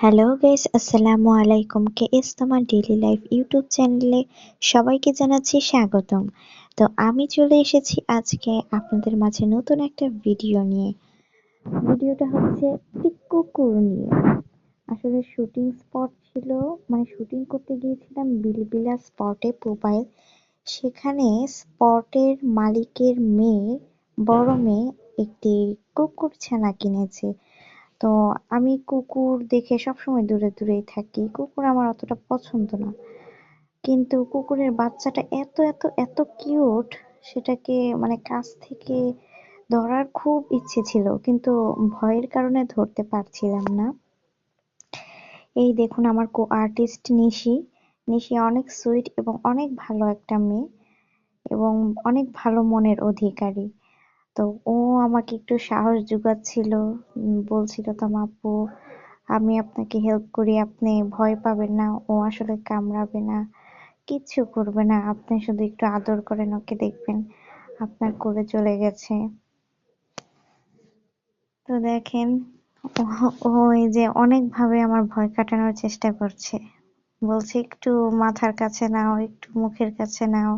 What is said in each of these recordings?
Hello guys আসসালামু আলাইকুম K S তোমার ডেইলি লাইফ ইউটিউব চ্যানেলে সবাইকে জানাচ্ছি স্বাগতম। তো আমি চলে এসেছি আজকে আপনাদের মাঝে নতুন একটা ভিডিও নিয়ে। ভিডিওটা হচ্ছে কুকুর নিয়ে আসলে শুটিং স্পট ছিল মানে শুটিং করতে গিয়েছিলাম বিলবিলা স্পটে প্রোফাইল সেখানে স্পটের মালিকের মেয়ে, বড় মেয়ে একটি কুকুর ছানা কিনেছে। তো আমি কুকুর দেখে সবসময় দূরে দূরেই থাকি। কুকুর আমার অতটা পছন্দ না। কিন্তু কুকুরের বাচ্চাটা এত এত এত কিউট, সেটাকে মানে কাছ থেকে ধরার খুব ইচ্ছে ছিল, কিন্তু ভয়ের কারণে ধরতে পারছিলাম না। এই দেখুন আমার কো আর্টিস্ট নিশি। নিশি অনেক সুইট এবং অনেক ভালো একটা মেয়ে এবং অনেক ভালো মনের অধিকারী। তো ও আমাকে একটু সাহস জোগাচ্ছিল। বলছিল তোমা আপু, আমি আপনাকে হেল্প করি, আপনি ভয় পাবেন না, ও আসলে কামড়াবে না, কিচ্ছু করবে না, আপনি শুধু একটু আদর করেন, ওকে দেখবেন, আপনার করে চলে গেছে। তো দেখেন, ও এই যে অনেক ভাবে আমার ভয় কাটানোর চেষ্টা করছে। বলছে, একটু মাথার কাছে নাও, একটু মুখের কাছে নাও,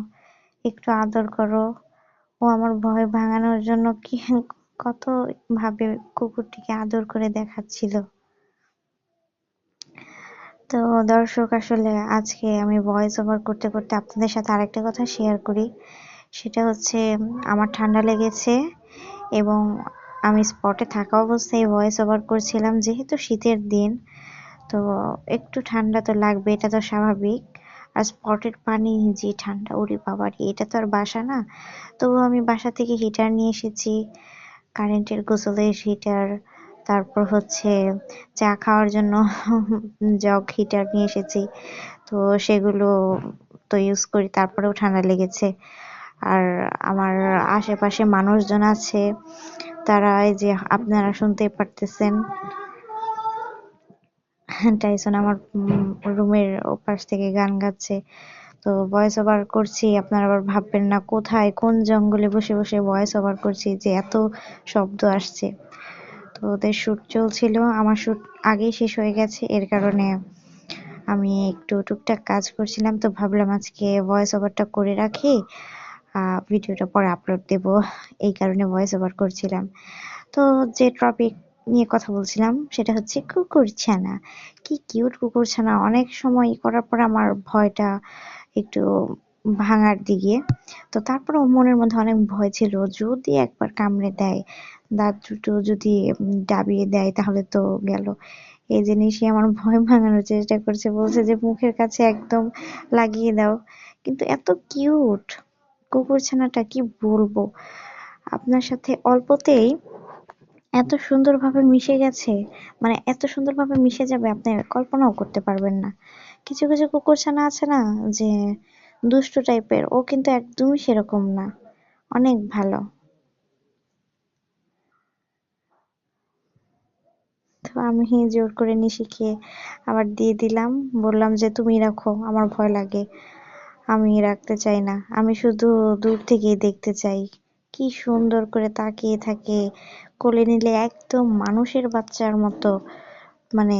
একটু আদর করো। ও আমার ভয় ভাঙানোর জন্য কি কত ভাবে কুকুরটিকে আদর করে দেখাচ্ছিল। তো দর্শক, আসলে আজকে আমি ভয়েস ওভার করতে করতে আপনাদের সাথে আরেকটা কথা শেয়ার করি। সেটা হচ্ছে, আমার ঠান্ডা লেগেছে এবং আমি স্পটে থাকা অবস্থায় ভয়েস ওভার করছিলাম, যেহেতু শীতের দিন, তো একটু ঠান্ডা তো লাগবে, এটা তো স্বাভাবিক। আর স্পটের পানি যে ঠান্ডা, ওরে বাবারে, এটা তো আর বাসা না? তবু আমি বাসা থেকে হিটার নিয়ে এসেছি কারেন্টের গোসলের হিটার তারপর হচ্ছে চা খাওয়ার জন্য জগ হিটার নিয়ে এসেছি, তো সেগুলো তো ইউজ করি, তারপরেও ঠান্ডা লেগেছে। আর আমার আশেপাশে মানুষজন আছে, তারা এই যে আপনারা শুনতে পারতেছেন টাইসন আমার রুমের ওপাশ থেকে গান গাচ্ছে। তো ভয়েস ওভার করছি, আপনারা আবার ভাববেন না কোথায়, কোন জঙ্গলে বসে বসে ভয়েস ওভার করছি যে এত শব্দ আসছে। তো ওদের শ্যুট চলছিল, আমার শ্যুট আগেই শেষ হয়ে গেছে, এর কারণে আমি একটু টুকটাক কাজ করছিলাম, তো ভাবলাম আজকে ভয়েস ওভারটা করে রাখি ভিডিওটা পরে আপলোড দেব, এই কারণে ভয়েস ওভার করছিলাম। তো যে টপিক নিয়ে কথা বলছিলাম, সেটা হচ্ছে কুকুর ছানা। কি কিউট কুকুর ছানা। অনেক সময় করার পর আমার ভয়টা একটু ভাঙার দিকে। তো তারপরে মনের মধ্যে অনেক ভয় ছিল, যদি একবার কামড়ে দেয় দাঁত দুটো যদি ডাবিয়ে দেয়, তাহলে তো গেল। এই জিনিসই আমার ভয় ভাঙানোর চেষ্টা করছে, বলছে যে মুখের কাছে একদম লাগিয়ে দাও। কিন্তু এত কিউট কুকুর ছানাটা, কি বলব? আপনার সাথে অল্পতেই এত সুন্দরভাবে মিশে গেছে মানে এত সুন্দরভাবে মিশে যাবে, আপনি কল্পনাও করতে পারবেন না। কিছু কিছু কুকুর ছানা আছে না যে দুষ্ট টাইপের, ও কিন্তু একদমই সেরকম না। অনেক ভালো। তো আমি জোর করে নিশিকে আবার দিয়ে দিলাম। বললাম যে, তুমি রাখো, আমার ভয় লাগে। আমি রাখতে চাই না। আমি শুধু দূর থেকেই দেখতে চাই। কি সুন্দর করে তাকিয়ে থাকে, কোলে নিলে একদম মানুষের বাচ্চার মতো মানে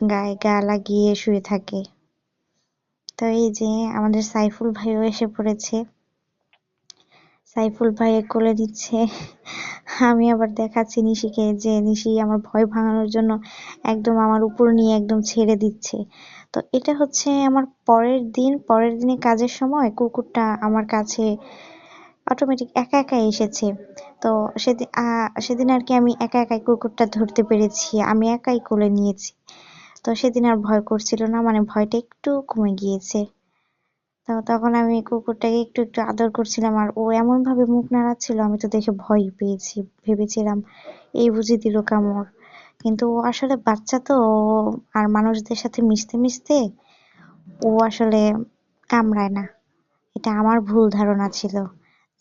গায়ে গা লাগিয়ে শুয়ে থাকে। তো এই যে আমাদের সাইফুল ভাইও এসে পড়েছে। সাইফুল ভাই কোলে দিচ্ছে আমি আবার দেখাচ্ছি নিশিকে যে নিশি আমার ভয় ভাঙানোর জন্য একদম আমার উপর নিয়ে একদম ছেড়ে দিচ্ছে। তো এটা হচ্ছে আমার পরের দিন, পরের দিনে কাজের সময় কুকুরটা আমার কাছে অটোমেটিক একা একা এসেছে। তো সেদিন সেদিন আর কি আমি একা একাই কুকুরটা ধরতে পেরেছি, আমি একাই কোলে নিয়েছি। তো সেদিন আর ভয় করছিল না মানে ভয়টা একটু কমে গিয়েছে। তো তখন আমি কুকুরটাকে একটু একটু আদর করছিলাম, আর ও এমন ভাবে মুখ নাড়াচ্ছিল, আমি তো দেখে ভয় পেয়েছি, ভেবেছিলাম এই বুঝি দিল কামড়। কিন্তু ও আসলে বাচ্চা তো আর মানুষদের সাথে মিশতে মিশতে ও আসলে কামড়ায় না। এটা আমার ভুল ধারণা ছিল।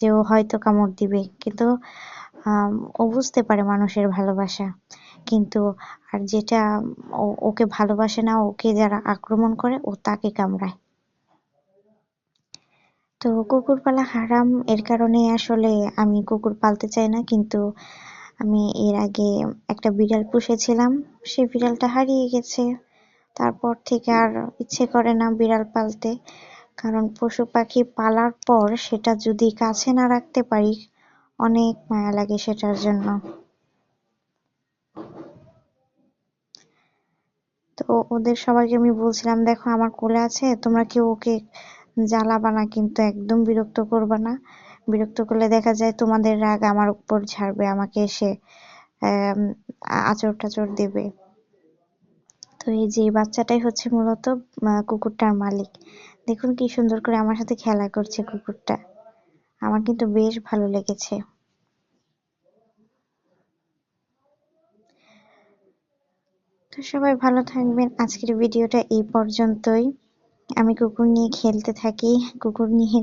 যে ও হয়তো কামড় দিবে। কিন্তু ও বুঝতে পারে মানুষের ভালোবাসা। কিন্তু, আর যেটা ওকে ভালোবাসে না, ওকে যারা আক্রমণ করে, ও তাকে কামড়ায়। তো কুকুর পালা হারাম, এর কারণে আসলে আমি কুকুর পালতে চাই না। কিন্তু, আমি এর আগে একটা বিড়াল পুষেছিলাম। সেই বিড়ালটা হারিয়ে গেছে। তারপর থেকে আর ইচ্ছে করে না বিড়াল পালতে। কারণ পশু পাখি পালার পর সেটা যদি কাছে না রাখতে পারি, অনেক মায়া লাগে সেটার জন্য। তো ওদের সবাইকে আমি বলছিলাম, দেখো, আমার কোলে আছে, তোমরা কেউ ওকে জ্বালাবা না, কিন্তু একদম বিরক্ত করবা না। বিরক্ত করলে দেখা যায় তোমাদের রাগ আমার উপর ঝাড়বে, আমাকে এসে আচর টাচর দেবে। তো এই যে বাচ্চাটাই হচ্ছে মূলত কুকুরটার মালিক। দেখুন কি সুন্দর করে আমার সাথে খেলা করছে কুকুরটা। আমার কিন্তু বেশ ভালো লেগেছে। তো সবাই ভালো থাকবেন। আজকের ভিডিওটা এই পর্যন্তই। আমি কুকুর নিয়ে খেলতে থাকি, কুকুর নিয়ে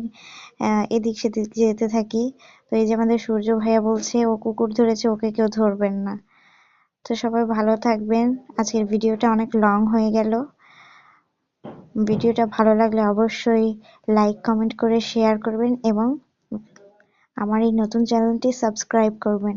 এদিক সেদিক যেতে থাকি। তো এই যে আমাদের সূর্য ভাইয়া বলছে, ও কুকুর ধরেছে, ওকে কেউ ধরবেন না। তো সবাই ভালো থাকবেন। আজকের ভিডিওটা অনেক লং হয়ে গেল। ভিডিওটা ভালো লাগলে অবশ্যই লাইক কমেন্ট করে শেয়ার করবেন এবং আমার এই নতুন চ্যানেলটি সাবস্ক্রাইব করবেন।